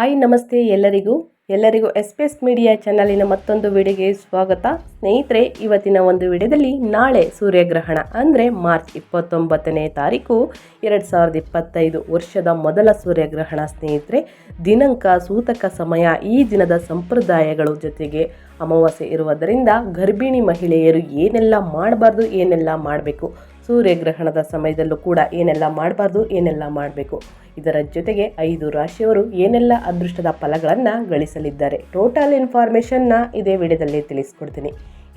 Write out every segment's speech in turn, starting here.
Hi, ನಮಸ್ತೆ ಎಲ್ಲರಿಗೂ. ಎಲ್ಲರಿಗೂ ಎಸ್ ಪಿ ಎಸ್ ಮೀಡಿಯಾ ಚಾನಲಿನ ಮತ್ತೊಂದು ವಿಡಿಯೋಗೆ ಸ್ವಾಗತ. ಸ್ನೇಹಿತರೆ, ಇವತ್ತಿನ ಒಂದು ವಿಡಿಯೋದಲ್ಲಿ ನಾಳೆ ಸೂರ್ಯಗ್ರಹಣ, ಅಂದರೆ ಮಾರ್ಚ್ ಇಪ್ಪತ್ತೊಂಬತ್ತನೇ ತಾರೀಕು, ಎರಡು ಸಾವಿರದ ಇಪ್ಪತ್ತೈದು ವರ್ಷದ ಮೊದಲ ಸೂರ್ಯಗ್ರಹಣ. ಸ್ನೇಹಿತರೆ, ದಿನಾಂಕ, ಸೂತಕ ಸಮಯ, ಈ ದಿನದ ಸಂಪ್ರದಾಯಗಳು ಜೊತೆಗೆ ಅಮಾವಾಸ್ಯೆ ಇರುವುದರಿಂದ ಗರ್ಭಿಣಿ ಮಹಿಳೆಯರು ಏನೆಲ್ಲ ಮಾಡಬಾರ್ದು, ಏನೆಲ್ಲ ಮಾಡಬೇಕು ಸೂರ್ಯಗ್ರಹಣದ ಸಮಯದಲ್ಲೂ ಕೂಡ ಏನೆಲ್ಲ ಮಾಡಬಾರ್ದು, ಏನೆಲ್ಲ ಮಾಡಬೇಕು. ಇದರ ಜೊತೆಗೆ ಐದು ರಾಶಿಯವರು ಏನೆಲ್ಲ ಅದೃಷ್ಟದ ಫಲಗಳನ್ನು ಗಳಿಸಲಿದ್ದಾರೆ. ಟೋಟಲ್ ಇನ್ಫಾರ್ಮೇಷನ್ನ ಇದೇ ವಿಡಿಯೋದಲ್ಲಿ ತಿಳಿಸ್ಕೊಡ್ತೀನಿ.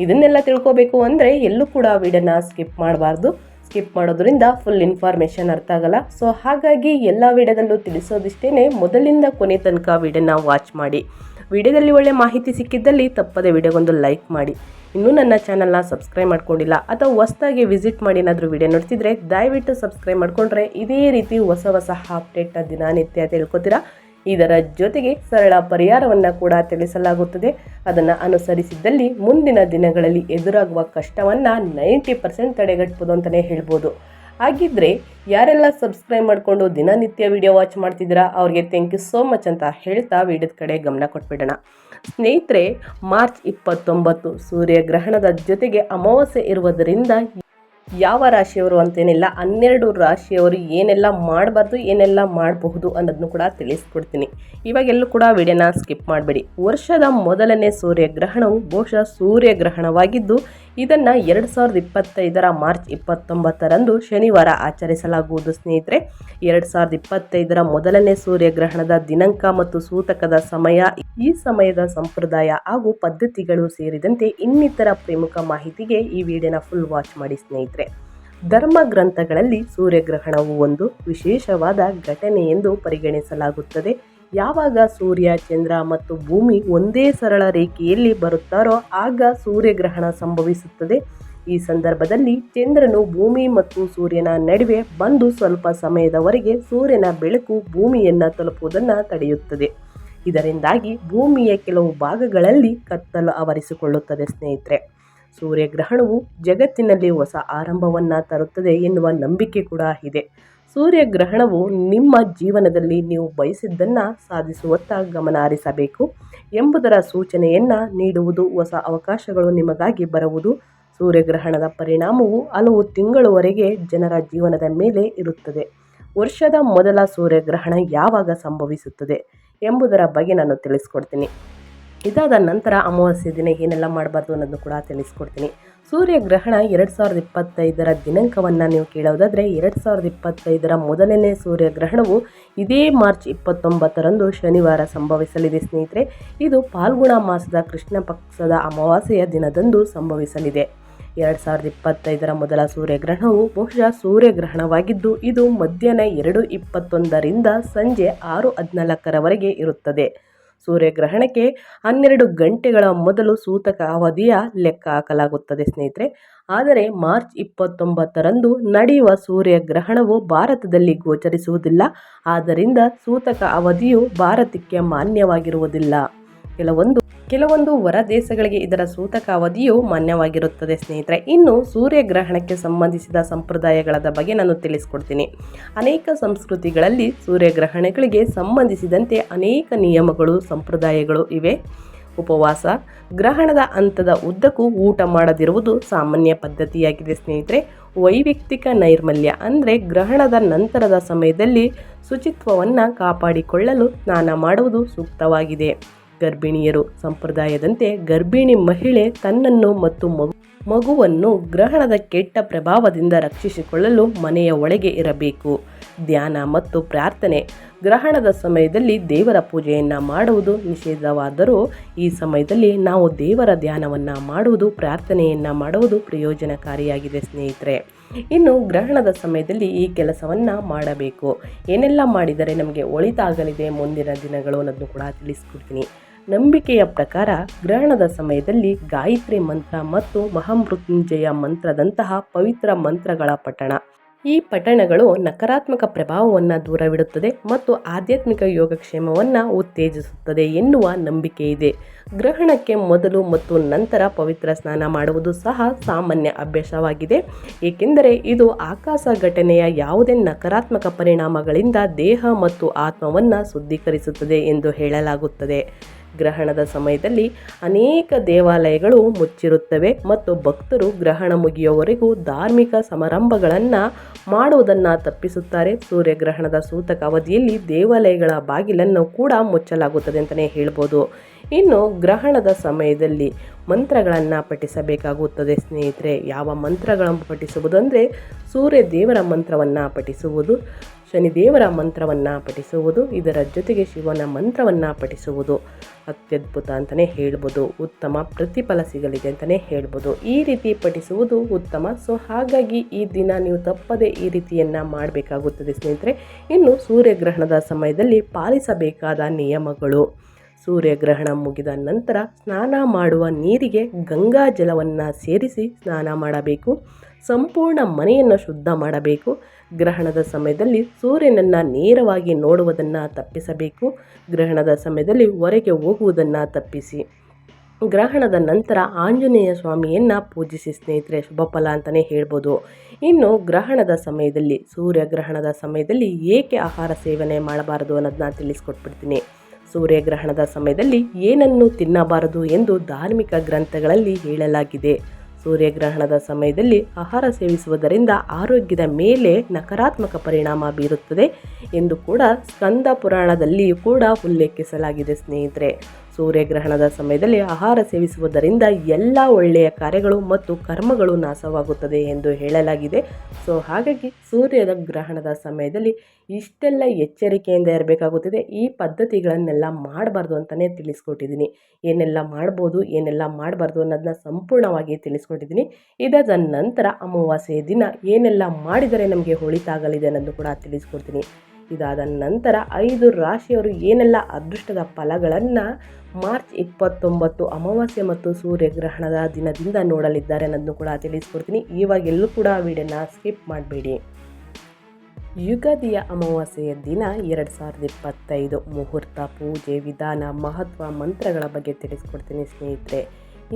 ಇದನ್ನೆಲ್ಲ ತಿಳ್ಕೋಬೇಕು ಅಂದರೆ ಎಲ್ಲೂ ಕೂಡ ವಿಡಿಯೋನ ಸ್ಕಿಪ್ ಮಾಡಬಾರ್ದು. ಸ್ಕಿಪ್ ಮಾಡೋದ್ರಿಂದ ಫುಲ್ ಇನ್ಫಾರ್ಮೇಷನ್ ಅರ್ಥ ಆಗಲ್ಲ. ಸೊ ಹಾಗಾಗಿ ಎಲ್ಲ ವಿಡಿಯೋದಲ್ಲೂ ತಿಳಿಸೋದಿಷ್ಟೇ ಮೊದಲಿಂದ ಕೊನೆ ತನಕ ವಿಡಿಯೋನ ವಾಚ್ ಮಾಡಿ. ವಿಡಿಯೋದಲ್ಲಿ ಒಳ್ಳೆ ಮಾಹಿತಿ ಸಿಕ್ಕಿದ್ದಲ್ಲಿ ತಪ್ಪದೆ ವಿಡಿಯೋಗೊಂದು ಲೈಕ್ ಮಾಡಿ. ಇನ್ನೂ ನನ್ನ ಚಾನಲ್ನ ಸಬ್ಸ್ಕ್ರೈಬ್ ಮಾಡ್ಕೊಂಡಿಲ್ಲ ಅಥವಾ ಹೊಸ್ದಾಗಿ ವಿಸಿಟ್ ಮಾಡಿ ಏನಾದರೂ ವಿಡಿಯೋ ನೋಡ್ತಿದ್ರೆ ದಯವಿಟ್ಟು ಸಬ್ಸ್ಕ್ರೈಬ್ ಮಾಡಿಕೊಂಡ್ರೆ ಇದೇ ರೀತಿ ಹೊಸ ಹೊಸ ಅಪ್ಡೇಟ್ನ ದಿನನಿತ್ಯ ತಿಳ್ಕೊತೀರಾ? ಇದರ ಜೊತೆಗೆ ಸರಳ ಪರಿಹಾರವನ್ನು ಕೂಡ ತಿಳಿಸಲಾಗುತ್ತದೆ. ಅದನ್ನು ಅನುಸರಿಸಿದ್ದಲ್ಲಿ ಮುಂದಿನ ದಿನಗಳಲ್ಲಿ ಎದುರಾಗುವ ಕಷ್ಟವನ್ನು ನೈಂಟಿ ಪರ್ಸೆಂಟ್ ತಡೆಗಟ್ಬೋದು ಅಂತಲೇ ಹೇಳ್ಬೋದು. ಹಾಗಿದ್ರೆ ಯಾರೆಲ್ಲ ಸಬ್ಸ್ಕ್ರೈಬ್ ಮಾಡಿಕೊಂಡು ದಿನನಿತ್ಯ ವಿಡಿಯೋ ವಾಚ್ ಮಾಡ್ತಿದ್ದೀರಾ, ಅವ್ರಿಗೆ ಥ್ಯಾಂಕ್ ಯು ಸೋ ಮಚ್ ಅಂತ ಹೇಳ್ತಾ ವಿಡಿಯೋದ ಕಡೆ ಗಮನ ಕೊಟ್ಬಿಡೋಣ. ಸ್ನೇಹಿತರೆ, ಮಾರ್ಚ್ ಇಪ್ಪತ್ತೊಂಬತ್ತು ಸೂರ್ಯಗ್ರಹಣದ ಜೊತೆಗೆ ಅಮಾವಾಸ್ಯೆ ಇರುವುದರಿಂದ ಯಾವ ರಾಶಿಯವರು ಅಂತೇನಿಲ್ಲ, ಹನ್ನೆರಡು ರಾಶಿಯವರು ಏನೆಲ್ಲ ಮಾಡಬಾರ್ದು, ಏನೆಲ್ಲ ಮಾಡಬಹುದು ಅನ್ನೋದನ್ನು ಕೂಡ ತಿಳಿಸ್ಕೊಡ್ತೀನಿ. ಇವಾಗೆಲ್ಲೂ ಕೂಡ ವಿಡಿಯೋನ ಸ್ಕಿಪ್ ಮಾಡಬೇಡಿ. ವರ್ಷದ ಮೊದಲನೇ ಸೂರ್ಯಗ್ರಹಣವು ಬಹುಶಃ ಸೂರ್ಯಗ್ರಹಣವಾಗಿದ್ದು ಇದನ್ನು ಎರಡು ಸಾವಿರದ ಇಪ್ಪತ್ತೈದರ ಮಾರ್ಚ್ ಇಪ್ಪತ್ತೊಂಬತ್ತರಂದು ಶನಿವಾರ ಆಚರಿಸಲಾಗುವುದು, ಸ್ನೇಹಿತರೆ. ಎರಡು ಸಾವಿರದ ಇಪ್ಪತ್ತೈದರ ಮೊದಲನೇ ಸೂರ್ಯಗ್ರಹಣದ ದಿನಾಂಕ ಮತ್ತು ಸೂತಕದ ಸಮಯ, ಈ ಸಮಯದ ಸಂಪ್ರದಾಯ ಹಾಗೂ ಪದ್ಧತಿಗಳು ಸೇರಿದಂತೆ ಇನ್ನಿತರ ಪ್ರಮುಖ ಮಾಹಿತಿಗೆ ಈ ವಿಡಿಯೋನ ಫುಲ್ ವಾಚ್ ಮಾಡಿ, ಸ್ನೇಹಿತರೆ. ಧರ್ಮ ಗ್ರಂಥಗಳಲ್ಲಿ ಸೂರ್ಯಗ್ರಹಣವು ಒಂದು ವಿಶೇಷವಾದ ಘಟನೆ ಎಂದು ಪರಿಗಣಿಸಲಾಗುತ್ತದೆ. ಯಾವಾಗ ಸೂರ್ಯ, ಚಂದ್ರ ಮತ್ತು ಭೂಮಿ ಒಂದೇ ಸರಳ ರೇಖೆಯಲ್ಲಿ ಬರುತ್ತಾರೋ ಆಗ ಸೂರ್ಯಗ್ರಹಣ ಸಂಭವಿಸುತ್ತದೆ. ಈ ಸಂದರ್ಭದಲ್ಲಿ ಚಂದ್ರನು ಭೂಮಿ ಮತ್ತು ಸೂರ್ಯನ ನಡುವೆ ಬಂದು ಸ್ವಲ್ಪ ಸಮಯದವರೆಗೆ ಸೂರ್ಯನ ಬೆಳಕು ಭೂಮಿಯನ್ನು ತಲುಪುವುದನ್ನು ತಡೆಯುತ್ತದೆ. ಇದರಿಂದಾಗಿ ಭೂಮಿಯ ಕೆಲವು ಭಾಗಗಳಲ್ಲಿ ಕತ್ತಲು ಆವರಿಸಿಕೊಳ್ಳುತ್ತದೆ ಸ್ನೇಹಿತರೆ. ಸೂರ್ಯಗ್ರಹಣವು ಜಗತ್ತಿನಲ್ಲಿ ಹೊಸ ಆರಂಭವನ್ನು ತರುತ್ತದೆ ಎನ್ನುವ ನಂಬಿಕೆ ಕೂಡ ಇದೆ. ಸೂರ್ಯಗ್ರಹಣವು ನಿಮ್ಮ ಜೀವನದಲ್ಲಿ ನೀವು ಬಯಸಿದ್ದನ್ನು ಸಾಧಿಸುವತ್ತ ಗಮನ ಹರಿಸಬೇಕು ಎಂಬುದರ ಸೂಚನೆಯನ್ನು ನೀಡುವುದು ಹೊಸ ಅವಕಾಶಗಳು ನಿಮಗಾಗಿ ಬರುವುದು. ಸೂರ್ಯಗ್ರಹಣದ ಪರಿಣಾಮವು ಹಲವು ತಿಂಗಳವರೆಗೆ ಜನರ ಜೀವನದ ಮೇಲೆ ಇರುತ್ತದೆ. ವರ್ಷದ ಮೊದಲ ಸೂರ್ಯಗ್ರಹಣ ಯಾವಾಗ ಸಂಭವಿಸುತ್ತದೆ ಎಂಬುದರ ಬಗ್ಗೆ ನಾನು ತಿಳಿಸ್ಕೊಡ್ತೀನಿ. ಇದಾದ ನಂತರ ಅಮಾವಾಸ್ಯೆ ದಿನ ಏನೆಲ್ಲ ಮಾಡಬಾರ್ದು ಅನ್ನೋದನ್ನು ಕೂಡ ತಿಳಿಸ್ಕೊಡ್ತೀನಿ. ಸೂರ್ಯಗ್ರಹಣ ಎರಡು ಸಾವಿರದ ಇಪ್ಪತ್ತೈದರ ದಿನಾಂಕವನ್ನು ನೀವು ಕೇಳೋದಾದರೆ ಎರಡು ಸಾವಿರದ ಇಪ್ಪತ್ತೈದರ ಮೊದಲನೇ ಸೂರ್ಯಗ್ರಹಣವು ಇದೇ ಮಾರ್ಚ್ ಇಪ್ಪತ್ತೊಂಬತ್ತರಂದು ಶನಿವಾರ ಸಂಭವಿಸಲಿದೆ ಸ್ನೇಹಿತರೆ. ಇದು ಫಾಲ್ಗುಣ ಮಾಸದ ಕೃಷ್ಣ ಪಕ್ಷದ ಅಮಾವಾಸ್ಯೆಯ ದಿನದಂದು ಸಂಭವಿಸಲಿದೆ. ಎರಡು ಸಾವಿರದ ಇಪ್ಪತ್ತೈದರ ಮೊದಲ ಸೂರ್ಯಗ್ರಹಣವು ಬಹುಶಃ ಸೂರ್ಯಗ್ರಹಣವಾಗಿದ್ದು, ಇದು ಮಧ್ಯಾಹ್ನ ಎರಡು ಇಪ್ಪತ್ತೊಂದರಿಂದ ಸಂಜೆ ಆರು ಹದಿನಾಲ್ಕರವರೆಗೆ ಇರುತ್ತದೆ. ಸೂರ್ಯಗ್ರಹಣಕ್ಕೆ ಹನ್ನೆರಡು ಗಂಟೆಗಳ ಮೊದಲು ಸೂತಕ ಅವಧಿಯ ಲೆಕ್ಕ ಹಾಕಲಾಗುತ್ತದೆ ಸ್ನೇಹಿತರೆ. ಆದರೆ ಮಾರ್ಚ್ ಇಪ್ಪತ್ತೊಂಬತ್ತರಂದು ನಡೆಯುವ ಸೂರ್ಯಗ್ರಹಣವು ಭಾರತದಲ್ಲಿ ಗೋಚರಿಸುವುದಿಲ್ಲ. ಆದ್ದರಿಂದ ಸೂತಕ ಅವಧಿಯು ಭಾರತಕ್ಕೆ ಮಾನ್ಯವಾಗಿರುವುದಿಲ್ಲ. ಕೆಲವೊಂದು ಕೆಲವೊಂದು ಹೊರ ದೇಶಗಳಿಗೆ ಇದರ ಸೂತಕ ಅವಧಿಯು ಮಾನ್ಯವಾಗಿರುತ್ತದೆ, ಸ್ನೇಹಿತರೆ. ಇನ್ನು ಸೂರ್ಯಗ್ರಹಣಕ್ಕೆ ಸಂಬಂಧಿಸಿದ ಸಂಪ್ರದಾಯಗಳ ಬಗ್ಗೆ ನಾನು ತಿಳಿಸ್ಕೊಡ್ತೀನಿ. ಅನೇಕ ಸಂಸ್ಕೃತಿಗಳಲ್ಲಿ ಸೂರ್ಯಗ್ರಹಣಗಳಿಗೆ ಸಂಬಂಧಿಸಿದಂತೆ ಅನೇಕ ನಿಯಮಗಳು, ಸಂಪ್ರದಾಯಗಳು ಇವೆ. ಉಪವಾಸ, ಗ್ರಹಣದ ಹಂತದ ಉದ್ದಕ್ಕೂ ಊಟ ಮಾಡದಿರುವುದು ಸಾಮಾನ್ಯ ಪದ್ಧತಿಯಾಗಿದೆ, ಸ್ನೇಹಿತರೆ. ವೈಯಕ್ತಿಕ ನೈರ್ಮಲ್ಯ ಅಂದರೆ ಗ್ರಹಣದ ನಂತರದ ಸಮಯದಲ್ಲಿ ಶುಚಿತ್ವವನ್ನು ಕಾಪಾಡಿಕೊಳ್ಳಲು ಸ್ನಾನ ಮಾಡುವುದು ಸೂಕ್ತವಾಗಿದೆ. ಗರ್ಭಿಣಿಯರು ಸಂಪ್ರದಾಯದಂತೆ ಗರ್ಭಿಣಿ ಮಹಿಳೆ ತನ್ನನ್ನು ಮತ್ತು ಮಗು ಮಗುವನ್ನು ಗ್ರಹಣದ ಕೆಟ್ಟ ಪ್ರಭಾವದಿಂದ ರಕ್ಷಿಸಿಕೊಳ್ಳಲು ಮನೆಯ ಒಳಗೆ ಇರಬೇಕು. ಧ್ಯಾನ ಮತ್ತು ಪ್ರಾರ್ಥನೆ. ಗ್ರಹಣದ ಸಮಯದಲ್ಲಿ ದೇವರ ಪೂಜೆಯನ್ನು ಮಾಡುವುದು ನಿಷೇಧವಾದರೂ ಈ ಸಮಯದಲ್ಲಿ ನಾವು ದೇವರ ಧ್ಯಾನವನ್ನು ಮಾಡುವುದು, ಪ್ರಾರ್ಥನೆಯನ್ನು ಮಾಡುವುದು ಪ್ರಯೋಜನಕಾರಿಯಾಗಿದೆ ಸ್ನೇಹಿತರೆ. ಇನ್ನು ಗ್ರಹಣದ ಸಮಯದಲ್ಲಿ ಈ ಕೆಲಸವನ್ನು ಮಾಡಬೇಕು. ಏನೆಲ್ಲ ಮಾಡಿದರೆ ನಮಗೆ ಒಳಿತಾಗಲಿದೆ. ಮುಂದಿನ ದಿನಗಳು ಅನ್ನೋದನ್ನು ಕೂಡ ತಿಳಿಸ್ಕೊಡ್ತೀನಿ. ನಂಬಿಕೆಯ ಪ್ರಕಾರ ಗ್ರಹಣದ ಸಮಯದಲ್ಲಿ ಗಾಯತ್ರಿ ಮಂತ್ರ ಮತ್ತು ಮಹಾಮೃತ್ಯುಂಜಯ ಮಂತ್ರದಂತಹ ಪವಿತ್ರ ಮಂತ್ರಗಳ ಪಠಣ. ಈ ಪಠಣಗಳು ನಕಾರಾತ್ಮಕ ಪ್ರಭಾವವನ್ನು ದೂರವಿಡುತ್ತದೆ ಮತ್ತು ಆಧ್ಯಾತ್ಮಿಕ ಯೋಗಕ್ಷೇಮವನ್ನು ಉತ್ತೇಜಿಸುತ್ತದೆ ಎನ್ನುವ ನಂಬಿಕೆ ಇದೆ. ಗ್ರಹಣಕ್ಕೆ ಮೊದಲು ಮತ್ತು ನಂತರ ಪವಿತ್ರ ಸ್ನಾನ ಮಾಡುವುದು ಸಹ ಸಾಮಾನ್ಯ ಅಭ್ಯಾಸವಾಗಿದೆ. ಏಕೆಂದರೆ ಇದು ಆಕಾಶ ಘಟನೆಯ ಯಾವುದೇ ನಕಾರಾತ್ಮಕ ಪರಿಣಾಮಗಳಿಂದ ದೇಹ ಮತ್ತು ಆತ್ಮವನ್ನು ಶುದ್ಧೀಕರಿಸುತ್ತದೆ ಎಂದು ಹೇಳಲಾಗುತ್ತದೆ. ಗ್ರಹಣದ ಸಮಯದಲ್ಲಿ ಅನೇಕ ದೇವಾಲಯಗಳು ಮುಚ್ಚಿರುತ್ತವೆ ಮತ್ತು ಭಕ್ತರು ಗ್ರಹಣ ಮುಗಿಯುವವರೆಗೂ ಧಾರ್ಮಿಕ ಸಮಾರಂಭಗಳನ್ನು ಮಾಡುವುದನ್ನು ತಪ್ಪಿಸುತ್ತಾರೆ. ಸೂರ್ಯಗ್ರಹಣದ ಸೂತಕ ಅವಧಿಯಲ್ಲಿ ದೇವಾಲಯಗಳ ಬಾಗಿಲನ್ನು ಕೂಡ ಮುಚ್ಚಲಾಗುತ್ತದೆ ಅಂತಲೇ ಹೇಳ್ಬೋದು. ಇನ್ನು ಗ್ರಹಣದ ಸಮಯದಲ್ಲಿ ಮಂತ್ರಗಳನ್ನು ಪಠಿಸಬೇಕಾಗುತ್ತದೆ ಸ್ನೇಹಿತರೆ. ಯಾವ ಮಂತ್ರಗಳನ್ನು ಪಠಿಸುವುದು ಅಂದರೆ ಸೂರ್ಯ ದೇವರ ಮಂತ್ರವನ್ನು ಪಠಿಸುವುದು. ಶನಿದೇವರ ಮಂತ್ರವನ್ನು ಪಠಿಸುವುದು, ಇದರ ಜೊತೆಗೆ ಶಿವನ ಮಂತ್ರವನ್ನು ಪಠಿಸುವುದು. ಅತ್ಯದ್ಭುತ ಅಂತಲೇ ಹೇಳ್ಬೋದು, ಉತ್ತಮ ಪ್ರತಿಫಲ ಸಿಗಲಿದೆ ಅಂತಲೇ ಹೇಳ್ಬೋದು. ಈ ರೀತಿ ಪಠಿಸುವುದು ಉತ್ತಮ. ಸೊ ಹಾಗಾಗಿ ಈ ದಿನ ನೀವು ತಪ್ಪದೆ ಈ ರೀತಿಯನ್ನು ಮಾಡಬೇಕಾಗುತ್ತದೆ ಸ್ನೇಹಿತರೆ. ಇನ್ನು ಸೂರ್ಯಗ್ರಹಣದ ಸಮಯದಲ್ಲಿ ಪಾಲಿಸಬೇಕಾದ ನಿಯಮಗಳು. ಸೂರ್ಯಗ್ರಹಣ ಮುಗಿದ ನಂತರ ಸ್ನಾನ ಮಾಡುವ ನೀರಿಗೆ ಗಂಗಾ ಜಲವನ್ನು ಸೇರಿಸಿ ಸ್ನಾನ ಮಾಡಬೇಕು. ಸಂಪೂರ್ಣ ಮನೆಯನ್ನು ಶುದ್ಧ ಮಾಡಬೇಕು. ಗ್ರಹಣದ ಸಮಯದಲ್ಲಿ ಸೂರ್ಯನನ್ನು ನೇರವಾಗಿ ನೋಡುವುದನ್ನು ತಪ್ಪಿಸಬೇಕು. ಗ್ರಹಣದ ಸಮಯದಲ್ಲಿ ಹೊರಗೆ ಹೋಗುವುದನ್ನು ತಪ್ಪಿಸಿ. ಗ್ರಹಣದ ನಂತರ ಆಂಜನೇಯ ಸ್ವಾಮಿಯನ್ನು ಪೂಜಿಸಿ ಸ್ನೇಹಿತರೆ, ಶುಭ ಫಲ ಅಂತಲೇ ಹೇಳ್ಬೋದು. ಇನ್ನು ಗ್ರಹಣದ ಸಮಯದಲ್ಲಿ, ಸೂರ್ಯಗ್ರಹಣದ ಸಮಯದಲ್ಲಿ ಏಕೆ ಆಹಾರ ಸೇವನೆ ಮಾಡಬಾರದು ಅನ್ನೋದನ್ನ ತಿಳಿಸ್ಕೊಟ್ಬಿಡ್ತೀನಿ. ಸೂರ್ಯಗ್ರಹಣದ ಸಮಯದಲ್ಲಿ ಏನನ್ನು ತಿನ್ನಬಾರದು ಎಂದು ಧಾರ್ಮಿಕ ಗ್ರಂಥಗಳಲ್ಲಿ ಹೇಳಲಾಗಿದೆ. ಸೂರ್ಯಗ್ರಹಣದ ಸಮಯದಲ್ಲಿ ಆಹಾರ ಸೇವಿಸುವುದರಿಂದ ಆರೋಗ್ಯದ ಮೇಲೆ ನಕಾರಾತ್ಮಕ ಪರಿಣಾಮ ಬೀರುತ್ತದೆ ಎಂದು ಕೂಡ ಸ್ಕಂದ ಪುರಾಣದಲ್ಲಿ ಕೂಡ ಉಲ್ಲೇಖಿಸಲಾಗಿದೆ ಸ್ನೇಹಿತರೆ. ಸೂರ್ಯಗ್ರಹಣದ ಸಮಯದಲ್ಲಿ ಆಹಾರ ಸೇವಿಸುವುದರಿಂದ ಎಲ್ಲ ಒಳ್ಳೆಯ ಕಾರ್ಯಗಳು ಮತ್ತು ಕರ್ಮಗಳು ನಾಶವಾಗುತ್ತದೆ ಎಂದು ಹೇಳಲಾಗಿದೆ. ಸೊ, ಹಾಗಾಗಿ ಸೂರ್ಯದ ಗ್ರಹಣದ ಸಮಯದಲ್ಲಿ ಇಷ್ಟೆಲ್ಲ ಎಚ್ಚರಿಕೆಯಿಂದ ಇರಬೇಕಾಗುತ್ತದೆ. ಈ ಪದ್ಧತಿಗಳನ್ನೆಲ್ಲ ಮಾಡಬಾರ್ದು ಅಂತಲೇ ತಿಳಿಸ್ಕೊಟ್ಟಿದ್ದೀನಿ. ಏನೆಲ್ಲ ಮಾಡ್ಬೋದು, ಏನೆಲ್ಲ ಮಾಡಬಾರ್ದು ಅನ್ನೋದನ್ನ ಸಂಪೂರ್ಣವಾಗಿ ತಿಳಿಸ್ಕೊಟ್ಟಿದ್ದೀನಿ. ಇದಾದ ನಂತರ ಅಮಾವಾಸ್ಯೆಯ ದಿನ ಏನೆಲ್ಲ ಮಾಡಿದರೆ ನಮಗೆ ಹೊಳಿತಾಗಲಿದೆ ಅನ್ನೋದು ಕೂಡ ತಿಳಿಸ್ಕೊಡ್ತೀನಿ. ಇದಾದ ನಂತರ ಐದು ರಾಶಿಯವರು ಏನೆಲ್ಲ ಅದೃಷ್ಟದ ಫಲಗಳನ್ನು ಮಾರ್ಚ್ ಇಪ್ಪತ್ತೊಂಬತ್ತು ಅಮಾವಾಸ್ಯೆ ಮತ್ತು ಸೂರ್ಯಗ್ರಹಣದ ದಿನದಿಂದ ನೋಡಲಿದ್ದಾರೆ ಅನ್ನೋದನ್ನು ಕೂಡ ತಿಳಿಸ್ಕೊಡ್ತೀನಿ. ಇವಾಗೆಲ್ಲೂ ಕೂಡ ವಿಡಿಯೋನ ಸ್ಕಿಪ್ ಮಾಡಬೇಡಿ. ಯುಗಾದಿಯ ಅಮಾವಾಸ್ಯೆಯ ದಿನ ಎರಡು ಸಾವಿರದ ಇಪ್ಪತ್ತೈದು ಮುಹೂರ್ತ, ಪೂಜೆ, ವಿಧಾನ, ಮಹತ್ವ, ಮಂತ್ರಗಳ ಬಗ್ಗೆ ತಿಳಿಸ್ಕೊಡ್ತೀನಿ ಸ್ನೇಹಿತರೆ.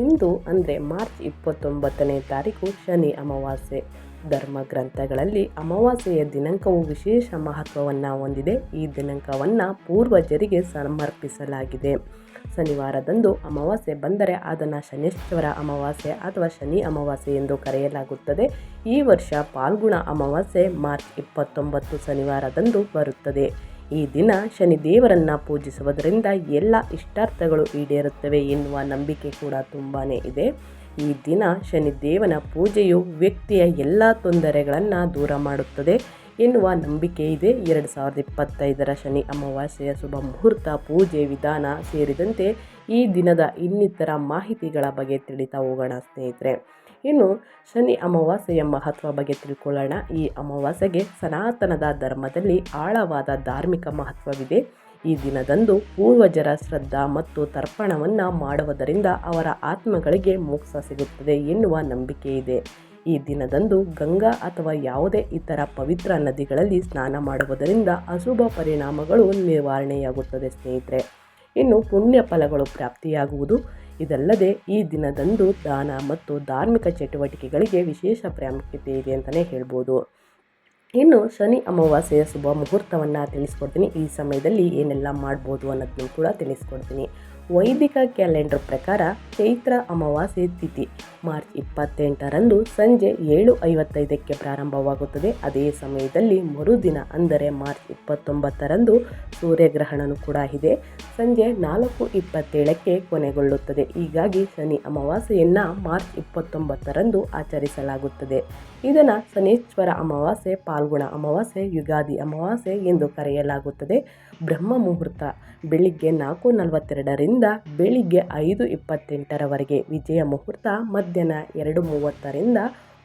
ಇಂದು ಅಂದರೆ ಮಾರ್ಚ್ ಇಪ್ಪತ್ತೊಂಬತ್ತನೇ ತಾರೀಕು ಶನಿ ಅಮಾವಾಸ್ಯೆ. ಧರ್ಮ ಗ್ರಂಥಗಳಲ್ಲಿ ಅಮಾವಾಸ್ಯೆಯ ದಿನಾಂಕವು ವಿಶೇಷ ಮಹತ್ವವನ್ನು ಹೊಂದಿದೆ. ಈ ದಿನಾಂಕವನ್ನು ಪೂರ್ವಜರಿಗೆ ಸಮರ್ಪಿಸಲಾಗಿದೆ. ಶನಿವಾರದಂದು ಅಮಾವಾಸ್ಯೆ ಬಂದರೆ ಅದನ್ನು ಶನೇಶ್ವರ ಅಮಾವಾಸ್ಯೆ ಅಥವಾ ಶನಿ ಅಮಾವಾಸ್ಯೆ ಎಂದು ಕರೆಯಲಾಗುತ್ತದೆ. ಈ ವರ್ಷ ಪಾಲ್ಗುಣ ಅಮಾವಾಸ್ಯೆ ಮಾರ್ಚ್ ಇಪ್ಪತ್ತೊಂಬತ್ತು ಶನಿವಾರದಂದು ಬರುತ್ತದೆ. ಈ ದಿನ ಶನಿ ದೇವರನ್ನು ಪೂಜಿಸುವುದರಿಂದ ಎಲ್ಲ ಇಷ್ಟಾರ್ಥಗಳು ಈಡೇರುತ್ತವೆ ಎನ್ನುವ ನಂಬಿಕೆ ಕೂಡ ತುಂಬಾ ಇದೆ. ಈ ದಿನ ಶನಿದೇವನ ಪೂಜೆಯು ವ್ಯಕ್ತಿಯ ಎಲ್ಲ ತೊಂದರೆಗಳನ್ನು ದೂರ ಮಾಡುತ್ತದೆ ಎನ್ನುವ ನಂಬಿಕೆ ಇದೆ. ಎರಡು ಸಾವಿರದ ಇಪ್ಪತ್ತೈದರ ಶನಿ ಅಮಾವಾಸ್ಯೆಯ ಶುಭ ಮುಹೂರ್ತ, ಪೂಜೆ, ವಿಧಾನ ಸೇರಿದಂತೆ ಈ ದಿನದ ಇನ್ನಿತರ ಮಾಹಿತಿಗಳ ಬಗ್ಗೆ ತಿಳಿತಾ ಹೋಗೋಣ ಸ್ನೇಹಿತರೆ. ಇನ್ನು ಶನಿ ಅಮಾವಾಸ್ಯೆಯ ಮಹತ್ವ ಬಗ್ಗೆ ತಿಳ್ಕೊಳ್ಳೋಣ. ಈ ಅಮಾವಾಸ್ಯೆಗೆ ಸನಾತನದ ಧರ್ಮದಲ್ಲಿ ಆಳವಾದ ಧಾರ್ಮಿಕ ಮಹತ್ವವಿದೆ. ಈ ದಿನದಂದು ಪೂರ್ವಜರ ಶ್ರದ್ಧಾ ಮತ್ತು ತರ್ಪಣವನ್ನು ಮಾಡುವುದರಿಂದ ಅವರ ಆತ್ಮಗಳಿಗೆ ಮೋಕ್ಷ ಸಿಗುತ್ತದೆ ಎನ್ನುವ ನಂಬಿಕೆ ಇದೆ. ಈ ದಿನದಂದು ಗಂಗಾ ಅಥವಾ ಯಾವುದೇ ಇತರ ಪವಿತ್ರ ನದಿಗಳಲ್ಲಿ ಸ್ನಾನ ಮಾಡುವುದರಿಂದ ಅಶುಭ ಪರಿಣಾಮಗಳು ನಿವಾರಣೆಯಾಗುತ್ತದೆ ಸ್ನೇಹಿತರೆ. ಇನ್ನು ಪುಣ್ಯ ಫಲಗಳು ಪ್ರಾಪ್ತಿಯಾಗುವುದು. ಇದಲ್ಲದೆ ಈ ದಿನದಂದು ದಾನ ಮತ್ತು ಧಾರ್ಮಿಕ ಚಟುವಟಿಕೆಗಳಿಗೆ ವಿಶೇಷ ಪ್ರಾಮುಖ್ಯತೆ ಇದೆ ಅಂತಲೇ ಹೇಳ್ಬೋದು. ಇನ್ನು ಶನಿ ಅಮಾವಾಸ್ಯೆಯ ಶುಭ ಮುಹೂರ್ತವನ್ನು ತಿಳಿಸ್ಕೊಡ್ತೀನಿ. ಈ ಸಮಯದಲ್ಲಿ ಏನೆಲ್ಲ ಮಾಡ್ಬೋದು ಅನ್ನೋದನ್ನು ಕೂಡ ತಿಳಿಸ್ಕೊಡ್ತೀನಿ. ವೈದಿಕ ಕ್ಯಾಲೆಂಡರ್ ಪ್ರಕಾರ ಚೈತ್ರ ಅಮಾವಾಸ್ಯೆ ತಿಥಿ. ಮಾರ್ಚ್ ಇಪ್ಪತ್ತೆಂಟರಂದು ಸಂಜೆ ಏಳು ಐವತ್ತೈದಕ್ಕೆ ಪ್ರಾರಂಭವಾಗುತ್ತದೆ. ಅದೇ ಸಮಯದಲ್ಲಿ ಮರುದಿನ, ಅಂದರೆ ಮಾರ್ಚ್ ಇಪ್ಪತ್ತೊಂಬತ್ತರಂದು ಸೂರ್ಯಗ್ರಹಣನೂ ಕೂಡ ಇದೆ. ಸಂಜೆ ನಾಲ್ಕು ಇಪ್ಪತ್ತೇಳಕ್ಕೆ ಕೊನೆಗೊಳ್ಳುತ್ತದೆ. ಹೀಗಾಗಿ ಶನಿ ಅಮಾವಾಸ್ಯೆಯನ್ನು ಮಾರ್ಚ್ ಇಪ್ಪತ್ತೊಂಬತ್ತರಂದು ಆಚರಿಸಲಾಗುತ್ತದೆ. ಇದನ್ನು ಶನೇಶ್ವರ ಅಮಾವಾಸ್ಯೆ, ಪಾಲ್ಗುಣ ಅಮಾವಾಸ್ಯೆ, ಯುಗಾದಿ ಅಮಾವಾಸ್ಯೆ ಎಂದು ಕರೆಯಲಾಗುತ್ತದೆ. ಬ್ರಹ್ಮ ಮುಹೂರ್ತ ಬೆಳಿಗ್ಗೆ ನಾಲ್ಕು ನಲವತ್ತೆರಡರಿಂದ ಬೆಳಿಗ್ಗೆ ಐದು ಇಪ್ಪತ್ತೆಂಟರವರೆಗೆ ವಿಜಯ ಮುಹೂರ್ತ, ಮಧ್ಯಾಹ್ನ ಎರಡು ಮೂವತ್ತರಿಂದ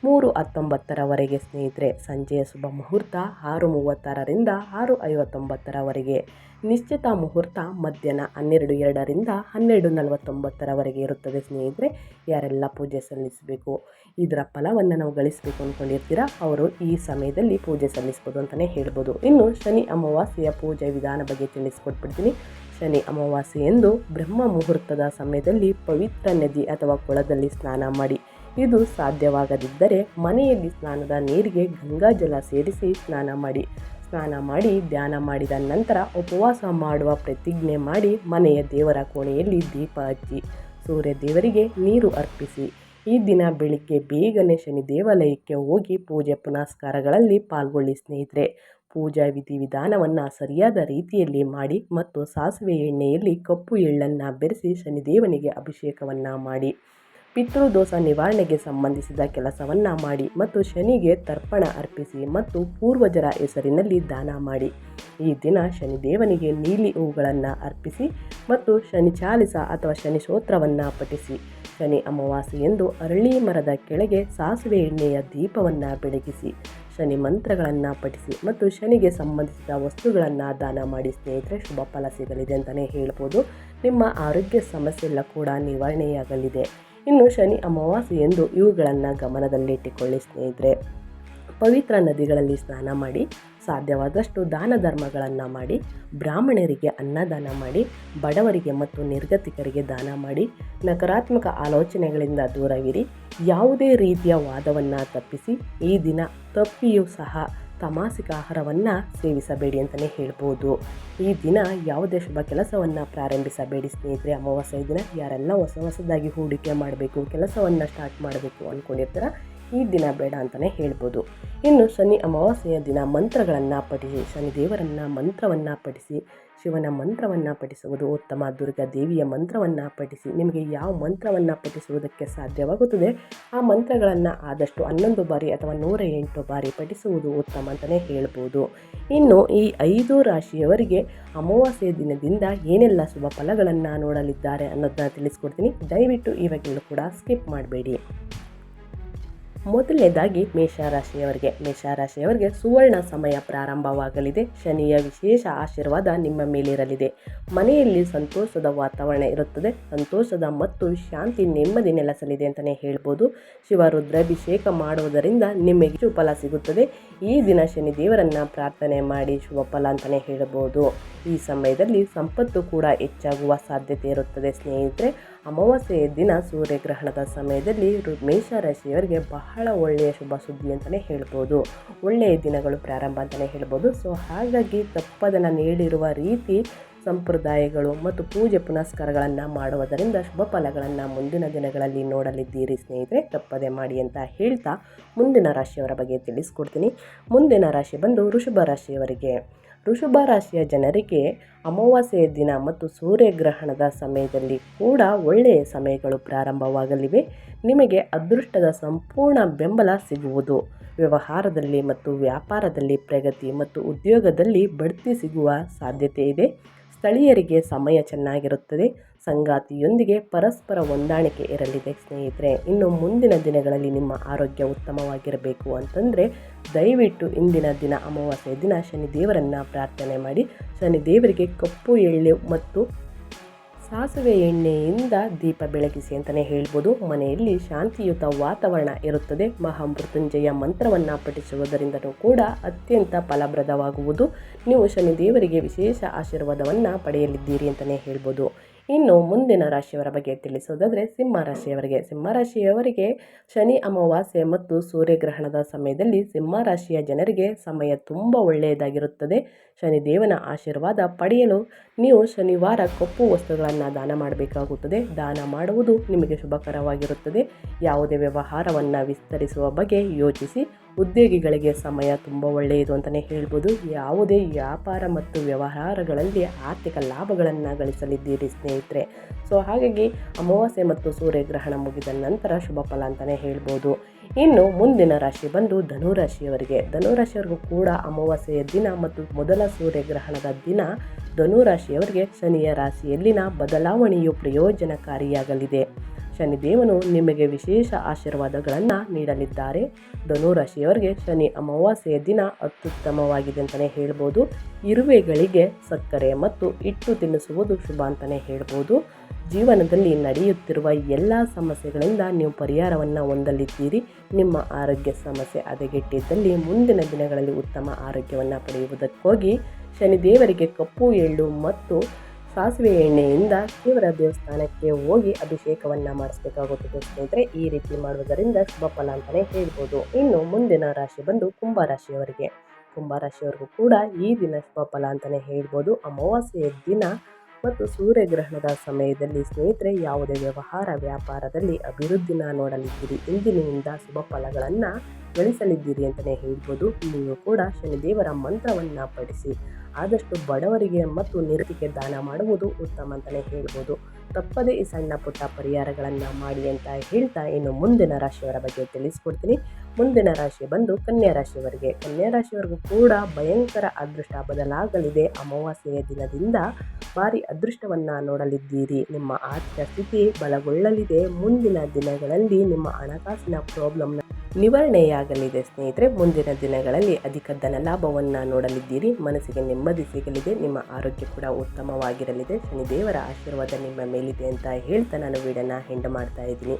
ಮೂರು ಹತ್ತೊಂಬತ್ತರವರೆಗೆ ಸ್ನೇಹಿತರೆ, ಸಂಜೆಯ ಶುಭ ಮುಹೂರ್ತ ಆರು ಮೂವತ್ತಾರರಿಂದ ಆರು ಐವತ್ತೊಂಬತ್ತರವರೆಗೆ. ನಿಶ್ಚಿತ ಮುಹೂರ್ತ ಮಧ್ಯಾಹ್ನ ಹನ್ನೆರಡು ಎರಡರಿಂದ ಹನ್ನೆರಡು ನಲವತ್ತೊಂಬತ್ತರವರೆಗೆ ಇರುತ್ತದೆ ಸ್ನೇಹಿತರೆ, ಯಾರೆಲ್ಲ ಪೂಜೆ ಸಲ್ಲಿಸಬೇಕು, ಇದರ ಫಲವನ್ನು ನಾವು ಗಳಿಸಬೇಕು ಅಂದ್ಕೊಂಡಿರ್ತೀರಾ ಅವರು ಈ ಸಮಯದಲ್ಲಿ ಪೂಜೆ ಸಲ್ಲಿಸ್ಬೋದು ಅಂತಲೇ ಹೇಳ್ಬೋದು. ಇನ್ನು ಶನಿ ಅಮಾವಾಸ್ಯೆಯ ಪೂಜೆ ವಿಧಾನ ಬಗ್ಗೆ ತಿಳಿಸ್ಕೊಟ್ಬಿಡ್ತೀನಿ. ಶನಿ ಅಮಾವಾಸ್ಯೆ ಎಂದು ಬ್ರಹ್ಮ ಮುಹೂರ್ತದ ಸಮಯದಲ್ಲಿ ಪವಿತ್ರ ನದಿ ಅಥವಾ ಕೊಳದಲ್ಲಿ ಸ್ನಾನ ಮಾಡಿ. ಇದು ಸಾಧ್ಯವಾಗದಿದ್ದರೆ ಮನೆಯಲ್ಲಿ ಸ್ನಾನದ ನೀರಿಗೆ ಗಂಗಾಜಲ ಸೇರಿಸಿ ಸ್ನಾನ ಮಾಡಿ. ಸ್ನಾನ ಮಾಡಿ, ಧ್ಯಾನ ಮಾಡಿದ ನಂತರ ಉಪವಾಸ ಮಾಡುವ ಪ್ರತಿಜ್ಞೆ ಮಾಡಿ ಮನೆಯ ದೇವರ ಕೋಣೆಯಲ್ಲಿ ದೀಪ ಹಚ್ಚಿ, ಸೂರ್ಯ ದೇವರಿಗೆ ನೀರು ಅರ್ಪಿಸಿ. ಈ ದಿನ ಬೆಳಿಗ್ಗೆ ಬೇಗನೆ ಶನಿ ದೇವಾಲಯಕ್ಕೆ ಹೋಗಿ ಪೂಜೆ ಪುನಸ್ಕಾರಗಳಲ್ಲಿ ಪಾಲ್ಗೊಳ್ಳಿ ಸ್ನೇಹಿತರೆ. ಪೂಜಾ ವಿಧಿವಿಧಾನವನ್ನು ಸರಿಯಾದ ರೀತಿಯಲ್ಲಿ ಮಾಡಿ ಮತ್ತು ಸಾಸಿವೆ ಎಣ್ಣೆಯಲ್ಲಿ ಕಪ್ಪು ಎಳ್ಳನ್ನು ಬೆರೆಸಿ ಶನಿದೇವನಿಗೆ ಅಭಿಷೇಕವನ್ನು ಮಾಡಿ. ಪಿತೃದೋಷ ನಿವಾರಣೆಗೆ ಸಂಬಂಧಿಸಿದ ಕೆಲಸವನ್ನು ಮಾಡಿ ಮತ್ತು ಶನಿಗೆ ತರ್ಪಣ ಅರ್ಪಿಸಿ ಮತ್ತು ಪೂರ್ವಜರ ಹೆಸರಿನಲ್ಲಿ ದಾನ ಮಾಡಿ. ಈ ದಿನ ಶನಿದೇವನಿಗೆ ನೀಲಿ ಹೂಗಳನ್ನು ಅರ್ಪಿಸಿ ಮತ್ತು ಶನಿ ಚಾಲಿಸ ಅಥವಾ ಶನಿ ಸ್ತೋತ್ರವನ್ನು ಪಠಿಸಿ. ಶನಿ ಅಮಾವಾಸ್ಯೆ ಎಂದು ಅರಳಿ ಮರದ ಕೆಳಗೆ ಸಾಸಿವೆ ಎಣ್ಣೆಯ ದೀಪವನ್ನು ಬೆಳಗಿಸಿ. ಶನಿ ಮಂತ್ರಗಳನ್ನು ಪಠಿಸಿ ಮತ್ತು ಶನಿಗೆ ಸಂಬಂಧಿಸಿದ ವಸ್ತುಗಳನ್ನು ದಾನ ಮಾಡಿ ಸ್ನೇಹಿತರೆ, ಶುಭ ಫಲ ಸಿಗಲಿದೆ ಅಂತಲೇ ಹೇಳ್ಬೋದು. ನಿಮ್ಮ ಆರೋಗ್ಯ ಸಮಸ್ಯೆ ಎಲ್ಲ ಕೂಡ ನಿವಾರಣೆಯಾಗಲಿದೆ. ಇನ್ನು ಶನಿ ಅಮಾವಾಸ್ಯೆ ಎಂದು ಇವುಗಳನ್ನು ಗಮನದಲ್ಲಿಟ್ಟುಕೊಳ್ಳಿ ಸ್ನೇಹಿತರೆ. ಪವಿತ್ರ ನದಿಗಳಲ್ಲಿ ಸ್ನಾನ ಮಾಡಿ ಸಾಧ್ಯವಾದಷ್ಟು ದಾನ ಧರ್ಮಗಳನ್ನು ಮಾಡಿ, ಬ್ರಾಹ್ಮಣರಿಗೆ ಅನ್ನದಾನ ಮಾಡಿ, ಬಡವರಿಗೆ ಮತ್ತು ನಿರ್ಗತಿಕರಿಗೆ ದಾನ ಮಾಡಿ, ನಕಾರಾತ್ಮಕ ಆಲೋಚನೆಗಳಿಂದ ದೂರವಿರಿ, ಯಾವುದೇ ರೀತಿಯ ವಾದವನ್ನು ತಪ್ಪಿಸಿ, ಈ ದಿನ ತಪ್ಪಿಯೂ ಸಹ ತಮಾಸಿಕ ಆಹಾರವನ್ನು ಸೇವಿಸಬೇಡಿ ಅಂತಲೇ ಹೇಳ್ಬೋದು. ಈ ದಿನ ಯಾವುದೇ ಶುಭ ಕೆಲಸವನ್ನು ಪ್ರಾರಂಭಿಸಬೇಡಿ ಸ್ನೇಹಿತರೆ, ಅಮಾವಾಸ್ಯೆ ದಿನ ಯಾರೆಲ್ಲ ಹೊಸ ಹೊಸದಾಗಿ ಹೂಡಿಕೆ ಮಾಡಬೇಕು, ಕೆಲಸವನ್ನು ಸ್ಟಾರ್ಟ್ ಮಾಡಬೇಕು ಅಂದ್ಕೊಂಡಿರ್ತಾರ ಈ ದಿನ ಬೇಡ ಅಂತಲೇ ಹೇಳ್ಬೋದು. ಇನ್ನು ಶನಿ ಅಮಾವಾಸ್ಯೆಯ ದಿನ ಮಂತ್ರಗಳನ್ನು ಪಠಿಸಿ, ಶನಿ ದೇವರನ್ನು ಮಂತ್ರವನ್ನು ಪಠಿಸಿ, ಶಿವನ ಮಂತ್ರವನ್ನು ಪಠಿಸುವುದು ಉತ್ತಮ. ದುರ್ಗಾ ದೇವಿಯ ಮಂತ್ರವನ್ನು ಪಠಿಸಿ, ನಿಮಗೆ ಯಾವ ಮಂತ್ರವನ್ನು ಪಠಿಸುವುದಕ್ಕೆ ಸಾಧ್ಯವಾಗುತ್ತದೆ, ಆ ಮಂತ್ರಗಳನ್ನು ಆದಷ್ಟು ಹನ್ನೊಂದು ಬಾರಿ ಅಥವಾ ನೂರ ಎಂಟು ಬಾರಿ ಪಠಿಸುವುದು ಉತ್ತಮ ಅಂತಲೇ ಹೇಳ್ಬೋದು. ಇನ್ನು ಈ ಐದು ರಾಶಿಯವರಿಗೆ ಅಮಾವಾಸ್ಯೆ ದಿನದಿಂದ ಏನೆಲ್ಲ ಶುಭ ಫಲಗಳನ್ನು ನೋಡಲಿದ್ದಾರೆ ಅನ್ನೋದನ್ನ ತಿಳಿಸ್ಕೊಡ್ತೀನಿ. ದಯವಿಟ್ಟು ಇವಾಗಲೂ ಕೂಡ ಸ್ಕಿಪ್ ಮಾಡಬೇಡಿ. ಮೊದಲನೇದಾಗಿ ಮೇಷರಾಶಿಯವರಿಗೆ. ಮೇಷರಾಶಿಯವರಿಗೆ ಸುವರ್ಣ ಸಮಯ ಪ್ರಾರಂಭವಾಗಲಿದೆ. ಶನಿಯ ವಿಶೇಷ ಆಶೀರ್ವಾದ ನಿಮ್ಮ ಮೇಲಿರಲಿದೆ. ಮನೆಯಲ್ಲಿ ಸಂತೋಷದ ವಾತಾವರಣ ಇರುತ್ತದೆ. ಸಂತೋಷದ ಮತ್ತು ಶಾಂತಿ ನೆಮ್ಮದಿ ನೆಲೆಸಲಿದೆ ಅಂತಲೇ ಹೇಳ್ಬೋದು. ಶಿವರುದ್ರಾಭಿಷೇಕ ಮಾಡುವುದರಿಂದ ನಿಮಗೆ ಫಲ ಸಿಗುತ್ತದೆ. ಈ ದಿನ ಶನಿ ದೇವರನ್ನು ಪ್ರಾರ್ಥನೆ ಮಾಡಿ ಶುಭ ಫಲ ಅಂತಲೇ ಹೇಳಬಹುದು ಈ ಸಮಯದಲ್ಲಿ ಸಂಪತ್ತು ಕೂಡ ಹೆಚ್ಚಾಗುವ ಸಾಧ್ಯತೆ ಇರುತ್ತದೆ. ಸ್ನೇಹಿತರೆ ಅಮಾವಾಸ್ಯೆಯ ದಿನ ಸೂರ್ಯಗ್ರಹಣದ ಸಮಯದಲ್ಲಿ ಮೇಷರಾಶಿಯವರಿಗೆ ಬಹಳ ಒಳ್ಳೆಯ ಶುಭ ಸುದ್ದಿ ಅಂತಲೇ ಹೇಳ್ಬೋದು. ಒಳ್ಳೆಯ ದಿನಗಳು ಪ್ರಾರಂಭ ಅಂತಲೇ ಹೇಳ್ಬೋದು. ಸೊ ಹಾಗಾಗಿ ತಪ್ಪದನ್ನು ನೀಡಿರುವ ರೀತಿ ಸಂಪ್ರದಾಯಗಳು ಮತ್ತು ಪೂಜೆ ಪುನಸ್ಕಾರಗಳನ್ನು ಮಾಡುವುದರಿಂದ ಶುಭ ಫಲಗಳನ್ನು ಮುಂದಿನ ದಿನಗಳಲ್ಲಿ ನೋಡಲಿದ್ದೀರಿ ಸ್ನೇಹಿತರೆ. ತಪ್ಪದೆ ಮಾಡಿ ಅಂತ ಹೇಳ್ತಾ ಮುಂದಿನ ರಾಶಿಯವರ ಬಗ್ಗೆ ತಿಳಿಸ್ಕೊಡ್ತೀನಿ. ಮುಂದಿನ ರಾಶಿ ಬಂದು ಋಷಭ ರಾಶಿಯವರಿಗೆ. ಋಷಭ ರಾಶಿಯ ಜನರಿಗೆ ಅಮಾವಾಸ್ಯೆಯ ದಿನ ಮತ್ತು ಸೂರ್ಯಗ್ರಹಣದ ಸಮಯದಲ್ಲಿ ಕೂಡ ಒಳ್ಳೆಯ ಸಮಯಗಳು ಪ್ರಾರಂಭವಾಗಲಿವೆ. ನಿಮಗೆ ಅದೃಷ್ಟದ ಸಂಪೂರ್ಣ ಬೆಂಬಲ ಸಿಗುವುದು. ವ್ಯವಹಾರದಲ್ಲಿ ಮತ್ತು ವ್ಯಾಪಾರದಲ್ಲಿ ಪ್ರಗತಿ ಮತ್ತು ಉದ್ಯೋಗದಲ್ಲಿ ಬಡ್ತಿ ಸಿಗುವ ಸಾಧ್ಯತೆ ಇದೆ. ಸ್ಥಳೀಯರಿಗೆ ಸಮಯ ಚೆನ್ನಾಗಿರುತ್ತದೆ. ಸಂಗಾತಿಯೊಂದಿಗೆ ಪರಸ್ಪರ ಹೊಂದಾಣಿಕೆ ಇರಲಿದೆ ಸ್ನೇಹಿತರೆ. ಇನ್ನು ಮುಂದಿನ ದಿನಗಳಲ್ಲಿ ನಿಮ್ಮ ಆರೋಗ್ಯ ಉತ್ತಮವಾಗಿರಬೇಕು ಅಂತಂದರೆ ದಯವಿಟ್ಟು ಇಂದಿನ ದಿನ ಅಮಾವಾಸ್ಯೆ ದಿನ ಶನಿದೇವರನ್ನು ಪ್ರಾರ್ಥನೆ ಮಾಡಿ. ಶನಿದೇವರಿಗೆ ಕಪ್ಪು, ಎಳ್ಳು ಮತ್ತು ಸಾಸಿವೆ ಎಣ್ಣೆಯಿಂದ ದೀಪ ಬೆಳಗಿಸಿ ಅಂತಲೇ ಹೇಳ್ಬೋದು. ಮನೆಯಲ್ಲಿ ಶಾಂತಿಯುತ ವಾತಾವರಣ ಇರುತ್ತದೆ. ಮಹಾಮೃತ್ಯುಂಜಯ ಮಂತ್ರವನ್ನು ಪಠಿಸುವುದರಿಂದಲೂ ಕೂಡ ಅತ್ಯಂತ ಫಲಪ್ರದವಾಗುವುದು. ನೀವು ಶನಿ ದೇವರಿಗೆ ವಿಶೇಷ ಆಶೀರ್ವಾದವನ್ನು ಪಡೆಯಲಿದ್ದೀರಿ ಅಂತಲೇ ಹೇಳ್ಬೋದು. ಇನ್ನು ಮುಂದಿನ ರಾಶಿಯವರ ಬಗ್ಗೆ ತಿಳಿಸೋದಾದರೆ ಸಿಂಹ ರಾಶಿಯವರಿಗೆ. ಸಿಂಹ ರಾಶಿಯವರಿಗೆ ಶನಿ, ಅಮಾವಾಸ್ಯೆ ಮತ್ತು ಸೂರ್ಯಗ್ರಹಣದ ಸಮಯದಲ್ಲಿ ಸಿಂಹ ರಾಶಿಯ ಜನರಿಗೆ ಸಮಯ ತುಂಬ ಒಳ್ಳೆಯದಾಗಿರುತ್ತದೆ. ಶನಿದೇವನ ಆಶೀರ್ವಾದ ಪಡೆಯಲು ನೀವು ಶನಿವಾರ ಕಪ್ಪು ವಸ್ತುಗಳನ್ನು ದಾನ ಮಾಡಬೇಕಾಗುತ್ತದೆ. ದಾನ ಮಾಡುವುದು ನಿಮಗೆ ಶುಭಕರವಾಗಿರುತ್ತದೆ. ಯಾವುದೇ ವ್ಯವಹಾರವನ್ನು ವಿಸ್ತರಿಸುವ ಬಗ್ಗೆ ಯೋಚಿಸಿ. ಉದ್ಯೋಗಿಗಳಿಗೆ ಸಮಯ ತುಂಬ ಒಳ್ಳೆಯದು ಅಂತಲೇ ಹೇಳ್ಬೋದು. ಯಾವುದೇ ವ್ಯಾಪಾರ ಮತ್ತು ವ್ಯವಹಾರಗಳಲ್ಲಿ ಆರ್ಥಿಕ ಲಾಭಗಳನ್ನು ಗಳಿಸಲಿದ್ದೀರಿ ಸ್ನೇಹಿತರೆ. ಸೊ ಹಾಗಾಗಿ ಅಮಾವಾಸ್ಯೆ ಮತ್ತು ಸೂರ್ಯಗ್ರಹಣ ಮುಗಿದ ನಂತರ ಶುಭ ಫಲ ಅಂತಲೇ ಹೇಳ್ಬೋದು. ಇನ್ನು ಮುಂದಿನ ರಾಶಿ ಬಂದು ಧನುರಾಶಿಯವರಿಗೆ. ಧನುರಾಶಿಯವರಿಗೂ ಕೂಡ ಅಮಾವಾಸ್ಯೆಯ ದಿನ ಮತ್ತು ಮೊದಲ ಸೂರ್ಯಗ್ರಹಣದ ದಿನ ಧನುರಾಶಿಯವರಿಗೆ ಶನಿಯ ರಾಶಿಯಲ್ಲಿನ ಬದಲಾವಣೆಯು ಪ್ರಯೋಜನಕಾರಿಯಾಗಲಿದೆ. ಶನಿದೇವನು ನಿಮಗೆ ವಿಶೇಷ ಆಶೀರ್ವಾದಗಳನ್ನು ನೀಡಲಿದ್ದಾರೆ. ಧನುರಾಶಿಯವರಿಗೆ ಶನಿ ಅಮಾವಾಸ್ಯೆಯ ದಿನ ಅತ್ಯುತ್ತಮವಾಗಿದೆ ಅಂತಲೇ ಹೇಳ್ಬೋದು. ಇರುವೆಗಳಿಗೆ ಸಕ್ಕರೆ ಮತ್ತು ಇಟ್ಟು ತಿನ್ನಿಸುವುದು ಶುಭ ಅಂತಲೇ ಹೇಳ್ಬೋದು. ಜೀವನದಲ್ಲಿ ನಡೆಯುತ್ತಿರುವ ಎಲ್ಲ ಸಮಸ್ಯೆಗಳಿಂದ ನೀವು ಪರಿಹಾರವನ್ನು ಹೊಂದಲಿದ್ದೀರಿ. ನಿಮ್ಮ ಆರೋಗ್ಯ ಸಮಸ್ಯೆ ಹದಗೆಟ್ಟಿದ್ದಲ್ಲಿ ಮುಂದಿನ ದಿನಗಳಲ್ಲಿ ಉತ್ತಮ ಆರೋಗ್ಯವನ್ನು ಪಡೆಯುವುದಕ್ಕೋಗಿ ಶನಿದೇವರಿಗೆ ಕಪ್ಪು, ಎಳ್ಳು ಮತ್ತು ಸಾಸಿವೆ ಎಣ್ಣೆಯಿಂದ ದೇವರ ದೇವಸ್ಥಾನಕ್ಕೆ ಹೋಗಿ ಅಭಿಷೇಕವನ್ನ ಮಾಡಿಸಬೇಕಾಗುತ್ತದೆ ಸ್ನೇಹಿತರೆ. ಈ ರೀತಿ ಮಾಡುವುದರಿಂದ ಶುಭ ಫಲ ಅಂತಲೇ ಹೇಳ್ಬೋದು. ಇನ್ನು ಮುಂದಿನ ರಾಶಿ ಬಂದು ಕುಂಭ ರಾಶಿಯವರಿಗೆ. ಕುಂಭ ರಾಶಿಯವರಿಗೂ ಕೂಡ ಈ ದಿನ ಶುಭ ಫಲ ಅಂತಲೇ ಹೇಳ್ಬೋದು. ಅಮಾವಾಸ್ಯೆಯ ದಿನ ಮತ್ತು ಸೂರ್ಯಗ್ರಹಣದ ಸಮಯದಲ್ಲಿ ಸ್ನೇಹಿತರೆ, ಯಾವುದೇ ವ್ಯವಹಾರ ವ್ಯಾಪಾರದಲ್ಲಿ ಅಭಿವೃದ್ಧಿನ ನೋಡಲಿದ್ದೀರಿ. ಇಂದಿನಿಂದ ಶುಭ ಫಲಗಳನ್ನು ಗಳಿಸಲಿದ್ದೀರಿ ಅಂತಲೇ ಹೇಳ್ಬೋದು. ನೀವು ಕೂಡ ಶನಿದೇವರ ಮಂತ್ರವನ್ನು ಪಡಿಸಿ ಆದಷ್ಟು ಬಡವರಿಗೆ ಮತ್ತು ನಿರತಿಗೆ ದಾನ ಮಾಡುವುದು ಉತ್ತಮ ಅಂತಲೇ ಹೇಳ್ಬೋದು. ತಪ್ಪದೇ ಈ ಸಣ್ಣ ಪುಟ್ಟ ಪರಿಹಾರಗಳನ್ನು ಮಾಡಿ ಅಂತ ಹೇಳ್ತಾ ಇನ್ನು ಮುಂದಿನ ರಾಶಿಯವರ ಬಗ್ಗೆ ತಿಳಿಸ್ಕೊಡ್ತೀನಿ. ಮುಂದಿನ ರಾಶಿ ಬಂದು ಕನ್ಯಾ ರಾಶಿಯವರಿಗೆ. ಕನ್ಯಾ ರಾಶಿಯವರೆಗೂ ಕೂಡ ಭಯಂಕರ ಅದೃಷ್ಟ ಬದಲಾಗಲಿದೆ. ಅಮಾವಾಸ್ಯೆಯ ದಿನದಿಂದ ಭಾರಿ ಅದೃಷ್ಟವನ್ನು ನೋಡಲಿದ್ದೀರಿ. ನಿಮ್ಮ ಆರ್ಥಿಕ ಸ್ಥಿತಿ ಬಲಗೊಳ್ಳಲಿದೆ. ಮುಂದಿನ ದಿನಗಳಲ್ಲಿ ನಿಮ್ಮ ಹಣಕಾಸಿನ ಪ್ರಾಬ್ಲಮ್ನ ನಿವಾರಣೆಯಾಗಲಿದೆ ಸ್ನೇಹಿತರೆ, ಮುಂದಿನ ದಿನಗಳಲ್ಲಿ ಅಧಿಕ ಧನ ಲಾಭವನ್ನು ನೋಡಲಿದ್ದೀರಿ. ಮನಸ್ಸಿಗೆ ನೆಮ್ಮದಿ ಸಿಗಲಿದೆ, ನಿಮ್ಮ ಆರೋಗ್ಯ ಕೂಡ ಉತ್ತಮವಾಗಿರಲಿದೆ. ಶನಿದೇವರ ಆಶೀರ್ವಾದ ನಿಮ್ಮ ಮೇಲಿದೆ ಅಂತ ಹೇಳ್ತಾ ನಾನು ವೀಡಿಯೋನ ಹೆಂಡ್ ಮಾಡ್ತಾ ಇದ್ದೀನಿ.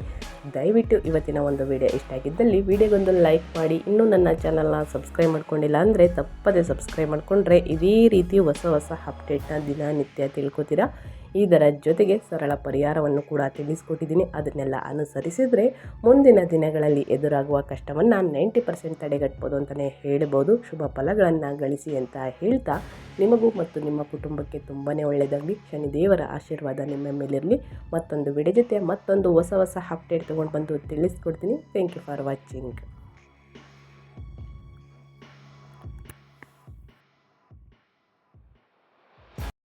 ದಯವಿಟ್ಟು ಇವತ್ತಿನ ಒಂದು ವಿಡಿಯೋ ಇಷ್ಟ ಆಗಿದ್ದಲ್ಲಿ ವಿಡಿಯೋಗೊಂದು ಲೈಕ್ ಮಾಡಿ. ಇನ್ನೂ ನನ್ನ ಚಾನಲ್ನ ಸಬ್ಸ್ಕ್ರೈಬ್ ಮಾಡ್ಕೊಂಡಿಲ್ಲ ಅಂದರೆ ತಪ್ಪದೆ ಸಬ್ಸ್ಕ್ರೈಬ್ ಮಾಡಿಕೊಂಡ್ರೆ ಇದೇ ರೀತಿ ಹೊಸ ಹೊಸ ಅಪ್ಡೇಟ್ನ ದಿನನಿತ್ಯ ತಿಳ್ಕೊತೀರಾ? ಇದರ ಜೊತೆಗೆ ಸರಳ ಪರಿಹಾರವನ್ನು ಕೂಡ ತಿಳಿಸ್ಕೊಟ್ಟಿದ್ದೀನಿ. ಅದನ್ನೆಲ್ಲ ಅನುಸರಿಸಿದರೆ ಮುಂದಿನ ದಿನಗಳಲ್ಲಿ ಎದುರಾಗುವ ಕಷ್ಟವನ್ನು ನೈಂಟಿ ಪರ್ಸೆಂಟ್ ತಡೆಗಟ್ಬೋದು ಅಂತಲೇ ಹೇಳ್ಬೋದು. ಶುಭ ಫಲಗಳನ್ನು ಗಳಿಸಿ ಅಂತ ಹೇಳ್ತಾ ನಿಮಗೂ ಮತ್ತು ನಿಮ್ಮ ಕುಟುಂಬಕ್ಕೆ ತುಂಬಾ ಒಳ್ಳೆಯದಾಗಲಿ. ಶನಿದೇವರ ಆಶೀರ್ವಾದ ನಿಮ್ಮ ಮೇಲಿರಲಿ. ಮತ್ತೊಂದು ವಿಡಿಯೋ ಜೊತೆ ಮತ್ತೊಂದು ಹೊಸ ಹೊಸ ಅಪ್ಡೇಟ್ ತೊಗೊಂಡು ಬಂದು ತಿಳಿಸ್ಕೊಡ್ತೀನಿ. Thank you for watching